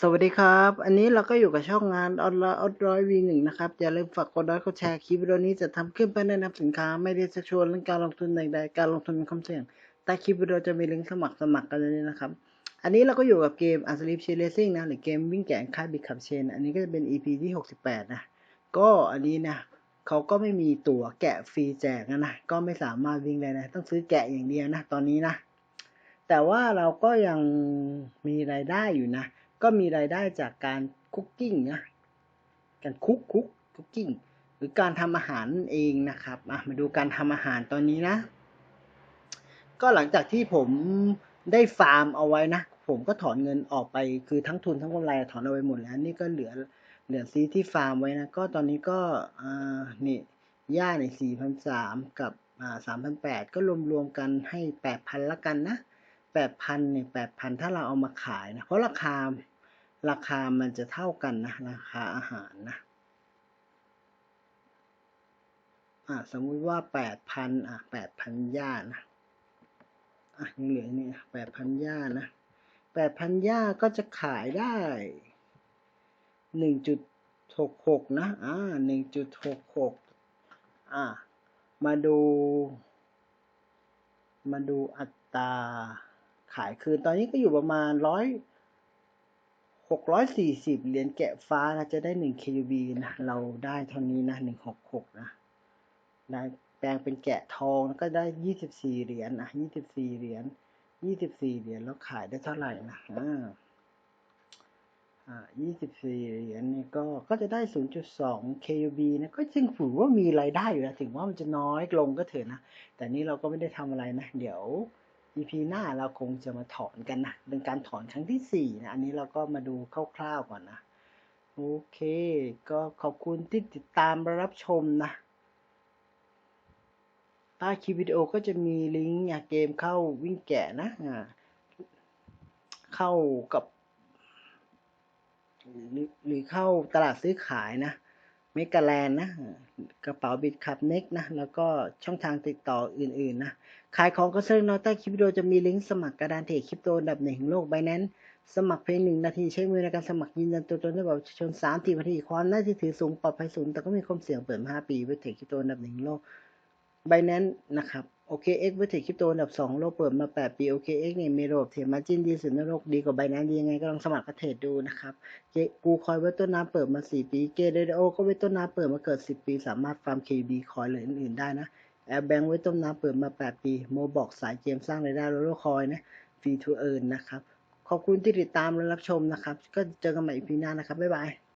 สวัสดีครับ อันนี้เราก็อยู่กับช่องงานออนไลน์ออนร้อยวีหนึ่งนะครับ อย่าลืมฝากกดไลค์กดแชร์คลิปวิดีโอนี้จะทำขึ้นเพื่อแนะนำสินค้า ไม่ได้จะชวนเรื่องการลงทุนใดๆการลงทุนมีความเสี่ยงใต้คลิปวิดีโอจะมีลิงก์สมัครสมัครกันเลยนะครับ อันนี้เราก็อยู่กับเกม a s l e e p Chain Racing นะหรือเกมวิ่งแก่งค่ายบิ c ขับเชน อันนี้ก็จะเป็น EP ที่ 68 นะ ก็อันนี้นะเขาก็ไม่มีตั๋วแกะฟรีแจกนะนะ ก็ไม่สามารถวิ่งได้นะ ต้องซื้อแกะอย่างเดียวนะ ตอนนี้นะ แต่ว่าเราก็ยังมีรายได้อยู่นะ ก็มีรายได้จากการคุกกิ้งนะการคุกคุกคุกกิ้งหรือการทำอาหารนั่นเองนะครับอะมาดูการทำอาหารตอนนี้นะ ก็หลังจากที่ผมได้ฟาร์มเอาไว้นะ ผมก็ถอนเงินออกไปคือทั้งทุนทั้งกำไรถอนเอาไว้หมดแล้ว นี่ก็เหลือเหลือซีที่ฟาร์มไว้นะ ก็ตอนนี้ก็อ่านี่หญ้าในสี่พันสามกับอ่าสามพันแปดก็รวมรวมๆกันให้แปดพันละกันนะแปดพันเนี่ยแปดพันถ้าเราเอามาขายนะ เพราะราคา ราคามันจะเท่ากันนะ ราคาอาหารนะอ่าสมมุติว่าแปดพันอะแปดพันย่านะอะยังเหลือนี่แปดพันย่านะแปดพันย่าก็จะขายได้หนึ่งจุดหกหกนะอ่าหนึ่งจุดหกหกอ่ามาดู มาดูอัตราขายคืนตอนนี้ก็อยู่ประมาณร้อย หกร้อยสี่สิบเหรียญแกะฟ้านะจะได้หนึ่ง KUB นะ เราได้เท่านี้นะหนึ่งหกหกนะได้แปลงเป็นแกะทองแล้วก็ได้ยี่สิบสี่เหรียญนะยี่สิบสี่เหรียญยี่สิบสี่เหรียญแล้วขายได้เท่าไหร่นะอ่าอ่ายี่สิบสี่เหรียญนี่ก็ก็จะได้ศูนย์จุดสอง KUB นะก็จึงถือว่ามีรายได้อยู่นะถึงว่ามันจะน้อยลงก็เถอะนะ แต่นี่เราก็ไม่ได้ทำอะไรนะ เดี๋ยว EP หน้าเราคงจะมาถอนกันนะเป็นการถอนครั้งที่สี่นะ อันนี้เราก็มาดูคร่าวๆก่อนนะ โอเค ก็ขอบคุณที่ติดตามรับชมนะใต้คลิปวิดีโอก็จะมีลิงก์เกมเข้าวิ่งแกะนะเข้ากับ หรือเข้าตลาดซื้อขายนะ เมกาแลนนะกระเป๋าบิดขับเน็กนะแล้วก็ช่องทางติดต่ออื่นๆนะขายของก็เซิร์ชนอใต้คลิปวิดีโอจะมีลิงก์สมัครกระดานเทรดคริปโตอันดับหนึ่งของโลกไบแนนสมัครเพียงหนึ่งนาทีใช้มือในการสมัครยืนยันตัวตนด้แบบชนสามทีนาทีความน่าที่ถือสูงปลอดภัยสูงแต่ก็มีความเสี่ยงเปิดมาห้าปีเวทเทรดคริปโตอันดับหนึ่งโลก b i n a n c e นะครับ OKX เวทเทรดคริปโตอันดับสองโลกเปิดมา 8 ปี OKX เนี่ยมีระบบเทรดมาร์จิ้นดีสุดในโลกดีกว่า b i n a n c e ดียังไงก็ลองสมัครกระเทรดดูนะครับกูคอยเวทต้นน้ำเปิดมา 4 ปีเกเดโอก็เวทต้นน้ำเปิดมาเกิด 10 ปี สามารถฟาร์ม KB คอยหรืออื่นๆได้นะแอร์แบงค์เวทต้นน้ำเปิดมา 8 ปี โมบอกสายเกมสร้างรายได้โลโลคอยนะฟรีทูเอิร์นนะครับขอบคุณที่ติดตามและรับชมนะครับ ก็เจอกันใหม่อีพีหน้านะครับบ๊ายบาย